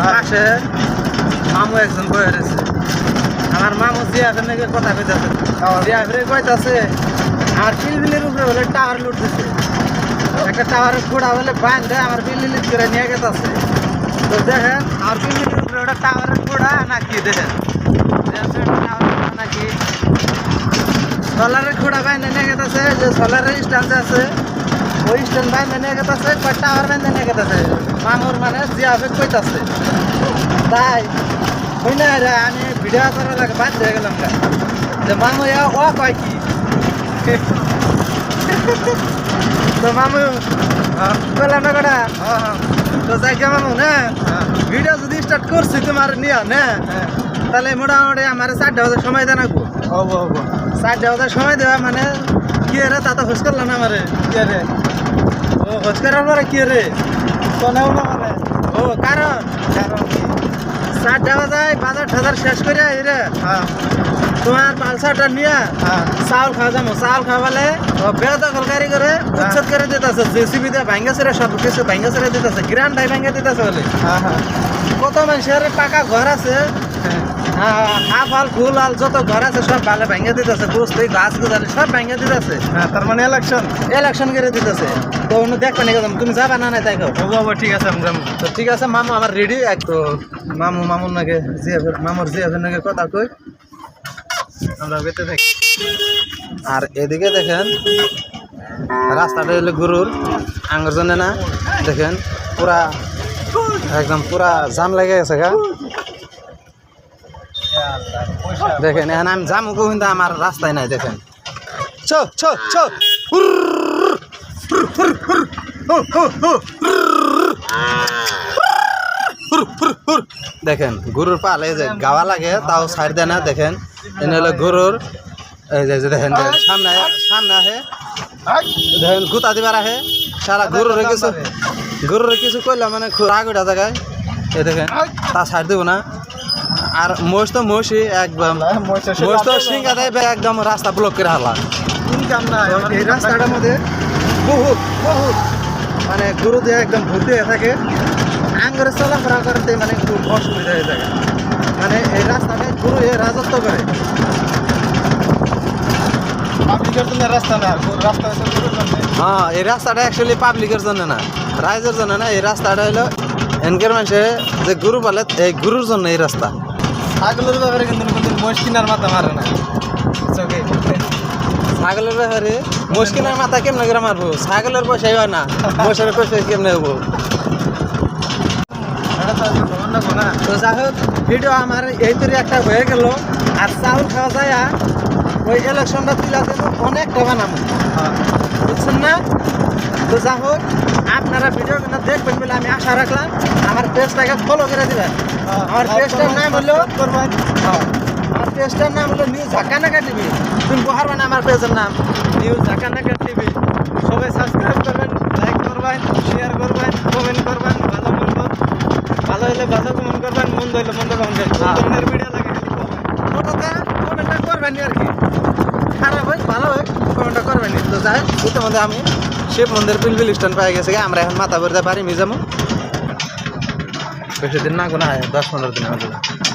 আমার পাশে মামু একজন বয়ে রয়েছে। আমার মামু জিয়াফের নাকি কথা কইতাছে। জিয়াফের কইতাছে আমার পিলবিলের উপরে বলে টাওয়ার লুটতেছে। একটা টাওয়ারের খোড়া বলে বাঁধে আমার পিলবিলিত করে নিয়ে গেছে তো দেখেন আমার পিলবিলের উপরে ওটা টাওয়ারের খোড়া নাকি দেখেন। নাকি। সোলারের খোড়া বাইন্ধে নিয়ে গেছে যে সোলারের স্ট্যান্ড আছে ওই স্ট্যান্ড বাইন্ধে নিয়ে গেছে কয় টাওয়ার বাইন্ধে নিয়ে গেছে? মামুর মানে জিয়াফে কইতাছে। তাই ওই না রে আমি ভিডিও করার লাগে বাদ হয়ে গেলাম। যে মামু এ ও কয় কি? তো মামু বললাম না কটা? তো যাই মামু না। ভিডিও যদি স্টার্ট করছি তোমার নিয়ে না। তাহলে মোটামুটি আমার চারটে বাজার সময় দেন আগো হব হব। চারটে বাজার সময় দেওয়া মানে কি রে তা তো খোঁজ করলাম না আমারে। কে রে? ও খোঁজ করার পরে কি রে? শোনেও না মানে। ও কারণ? কারণ চারটে বাজায় বাজার টাজার শেষ করে এই রে। হ্যাঁ। তোমার পালসারটা নিয়ে হ্যাঁ। চাউল খাওয়া যাব। চাউল খাওয়ালে বেদখলকারি করে উচ্ছেদ করে দিতেছে। জেসিবি দিয়ে ভাঙ্গা ছেড়ে সব কিছু ভাঙ্গা ছেড়ে দিতেছে। গ্রান্ড ভাই ভাঙ্গা দিতেছে বলে। হ্যাঁ হ্যাঁ। কত মানুষের পাকা ঘর আছে। হাফ আল ফুল আল যত ঘর আছে সব ভালো ভাঙ্গা দিতেছে বুঝতে গাছ গুজালি সব ভাঙ্গা দিতেছে। হ্যাঁ তার মানে ইলেকশন ইলেকশন করে দিতেছে। তো অন্য দেখবে নাকি তুমি যাবে না না তাই হব ঠিক আছে তো ঠিক আছে মামু আমার রেডি তো মামু মামুর নাকি জিএফের মামুর জিএফের নাকি কথা কই। আমরা বেঁচে থাকি। আর এদিকে দেখেন রাস্তাটা হলো গরুর আঙ্গুর জন্য না দেখেন পুরা একদম পুরা জাম লেগে গেছে গা। দেখেন, এখন আমি যাম কিন্তু আমার রাস্তায় নাই, দেখেন। ছো ছো ছো দেখেন, গরুর পাল এই যে গাওয়া লাগে, তাও ছাড় দেয় না, দেখেন। এনে হলো গরুর, এই যে দেখেন সামনে সামনে আহে। দেখেন, গুতা দিবার আহে। সারা গরুর কিছু গরুর কিছু কইলাম মানে রাগ ওঠা জায়গায়। এই দেখেন, তা ছাড় দেবো না। আর মোষ তো মোষই একদম মোষ তো সিংহা দেয় একদম রাস্তা ব্লক করে হালা ইনকাম না এই রাস্তাটার মধ্যে বহুত বহুত। মানে গরু দিয়ে একদম ভর্তি হয়ে থাকে। আঙ্গরে চলাফেরা করতে মানে খুব অসুবিধা হয়ে থাকে। মানে এই রাস্তাটায় গরু এ রাজত্ব করে হ্যাঁ এই রাস্তাটা অ্যাকচুয়ালি পাবলিকের জন্য না রাইজের জন্য না এই রাস্তাটা হলো এনকের মানুষে যে গুরু বলে এই গুরুর জন্য এই রাস্তা। ছাগলের ব্যাপারে কিন্তু কোনদিন মহিষ কিনার মাথা মারে না। চোখে ছাগলের ব্যাপারে মুশকিলের মাথা কেমনে করে মারবো? ছাগলের পয়সাই হয় না। পয়সার পয়সা কেমনে হব? তো যাই হোক ভিডিও আমার এই তৈরি একটা হয়ে গেল। আর চাউল খাওয়া যায় ওই ইলেকশনটা তুলা দেবো অনেক টাকা নামো হ্যাঁ। বুঝছেন না? তো যাই হোক আপনারা ভিডিও কিন্তু দেখবেন বলে আমি আশা রাখলাম আমার পেজটাকে ফলো করে দিবেন। আমার পেজটার নাম হলো করবেন। হ্যাঁ, আমার পেজটার নাম হলো নিউজ ঝাঁকানাকা টিভি তুমি বহারবে না আমার পেজের নাম। নিউজ ঝাঁকানাকা টিভি সবাই সাবস্ক্রাইব করবেন লাইক করবেন শেয়ার করবেন কমেন্ট করবেন ভালো মন্দ ভালো হলে ভালো কমেন্ট করবেন মন্দ হলে মন্দ কমেন্ট করবেন। ভিডিও লাগে comment। ফটোটা কমেন্টটা করবেন আর কি। খারাপ হোক ভালো হোক কমেন্টটা করবেন তো যাই ইতিমধ্যে আমি শিব মন্দির পিলবিল স্ট্যান্ড পাই গেছে আমরা এখন মাথা ভরতে পারি মিজামো। वैसे दिन ना गुना है दस पंद्रह दिन में